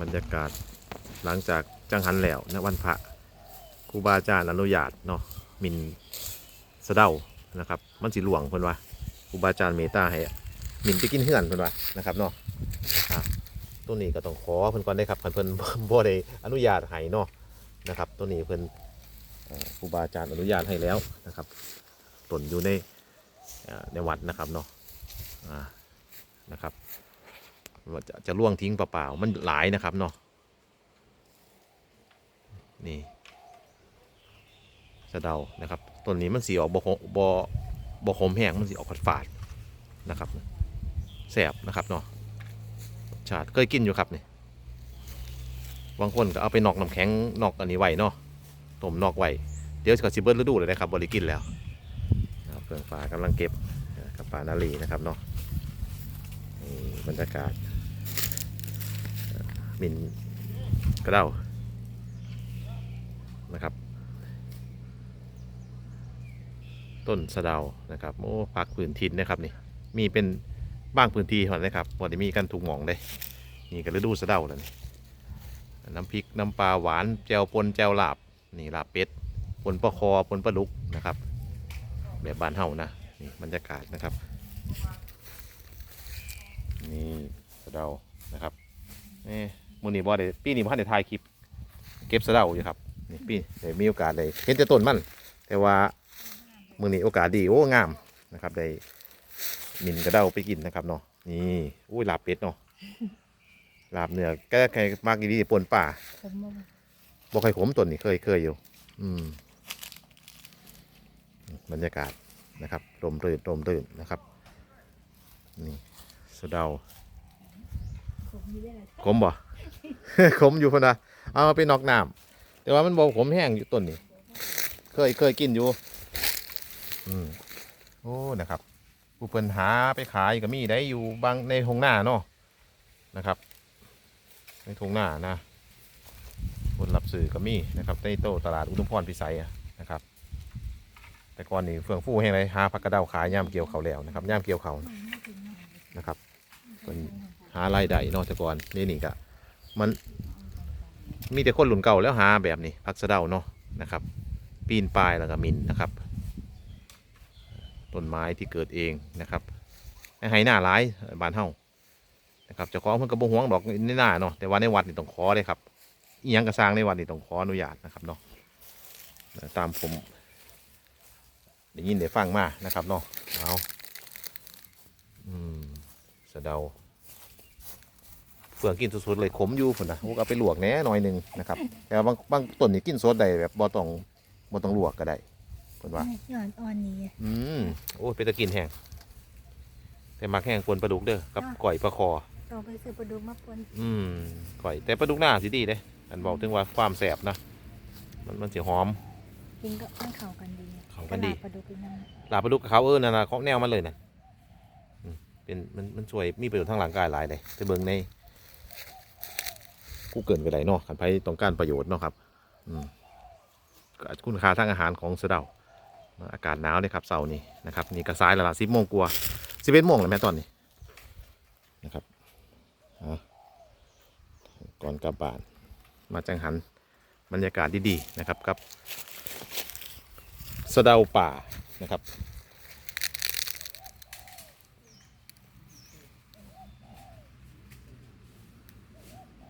บรรยากาศหลังจากจังหันแล้วณวันพระครูบาอาจารย์อนุญาตเนาะมินสะเดานะครับ มันสิหลวงเพิ่นว่าครูบาอาจารย์เมตตาให้มินไปกินเฮือนเพิ่นว่านะครับเนาะตัวนี้ก็ต้องขอเพิ่นก่อนได้ครับคันเพิ่นบ่ได้อนุญาตให้เนาะนะครับ ตัวนี้เพิ่นเอ่อครูบาอาจารย์อนุญาตให้แล้วนะครับตนอยู่ในในวัดนะครับเนาะนะครับ จะจะล่วงทิ้งเปล่าๆมันหลายนะครับเนาะนี่สะเดานะครับต้นนี้มันสีออกบอบอบอขมแห้งมันสีออกฝาดๆนะครับแสบนะครับเนาะชาติเคยกินอยู่ครับนี่บางคนก็เอาไปนอกน้ำแข็งนอกอันนี้ไว้เนาะต้มนอกไว้เดี๋ยวก็สิเบิร์ฤดูเลยนะครับบริกินแล้วนะครับเปลืองฟ้ากำลังเก็บกับปลานาลีนะครับเนาะนี่บรรยากาศ มินกระเด้านะครับ ต้นสะเดานะครับโอ้พักพื้นทินนะครับนี่มีเป็นบ้างพื้นที่เท่านั้นะครับพอได้มีกันถูกหมองได้นี่ก็ฤดูสะเดาแล้วนี่น้ำพริกน้ำปลาหวานแจวปนแจวลาบนี่ลาบเป็ดปนปลาคอปนปลาดุกนะครับแบบบ้านเฮานะนี่บรรยากาศนะครับนี่สะเดานะครับนี่ มูนี่บ่ได้ปีนี้บ่ทันได้ถ่ายคลิป เก็บสะเดาอยู่ครับนี่ปีได้มีโอกาสได้เห็นแต่ต้นมัน แต่ว่ามื้อนี้โอกาสดีโอ้งามนะครับได้มินกระเดาไปกินนะครับเนาะนี่อุ้ยลาบเป็ดเนาะลาบเนื้อก็ใครมากดีๆปนป่าบ่บ่เคยขมต้นนี่เคยเคยอยู่ อืมบรรยากาศนะครับลมรื่นลมรื่นนะครับ นี่สะเดา ผมมีได้หลาย ขมบ่ ขมอยู่พ่นนะเอามาไปนอกน้ำแต่ว่ามันบอกขมแห้งอยู่ต้นนี่เคยเคยกินอยู่ อืมโอ้นะครับผู้เพิ่นหาไปขายก็มีได้อยู่บางในทงหน้าเนาะนะครับ ในทงหน้านะคนรับซื้อก็มีนะครับในโตตลาดอุดมพรพิสัยนะครับ แต่ก่อนนี่เฟื่องฟูแห้งเลยหาผักกระเดาขายย่ามเกี่ยวเขาแล้วนะครับย่ามเกี่ยวเขานะครับ หารายได้เนอกจากก่อนนี่นี่ก็มันมีแต่คนหลุนเก่าแล้วหาแบบนี้พักสะเดาเนาะนะครับ ปีนป่ายแล้วก็มินนะครับต้นไม้ที่เกิดเองนะครับให้หน้าร้ายบานเฮานะครับจ้าขอเพิ่นก็บ่ห่วงดอกในหน้าเนาะแต่ว่าในวัดนี่ต้องขอเลยครับอียังกระสร้างในวัดนี่ต้องขออนุญาตนะครับเนาะตามผมได้ยินได้ฟังมานะครับเนาะเอาอืมสะเดา เฟืองกินสดๆเลยขมอยู่พุ่นนะพวกเอาไปลวกแหน่หน่อยหนึ่งนะครับแต่ว่าบางบางต้นนี่กินสดได้แบบบ่ต้องบ่ต้องลวกก็ได้เพิ่นว่าหย่อนอ่อนนี้อืมโอ้ยเป็นตะกินแห้งแต่มักแห้งปนปลาดุกเด้อกับก่อยปลาคอต่อไปซื้อปลาดุกมาปนอืมก่อยแต่ปลาดุกหน้าสิดีเด้อันบอกถึงว่าความแสบนะมันมันสิหอมกินก็มันเข้ากันดีเข้ากันดีตลดปลาดุกอีกนั่นลาบปลาดุกกับเขาเออนั่นน่ะของแนวมันเลยน่ะอืมเป็นมันมันช่วยมีประโยชน์ทางร่างกายหลายเลยไปเบิ่งใน กูเกินไปไหนเนาะขันไผต้องการประโยชน์เนาะครับอืมก็คุณค่าทางอาหารของเสดาอากาศหนาวเลยครับเสาร์นี้นะครับนี่กระซ้ายล้วล่ะสิบโมงกว่าสิบเอ็ดโมงแล้วแม่ตอนนี้นะครับอะก่อนกลับบ้านมาจังหันบรรยากาศดีๆนะครับกับสะเดาป่านะครับ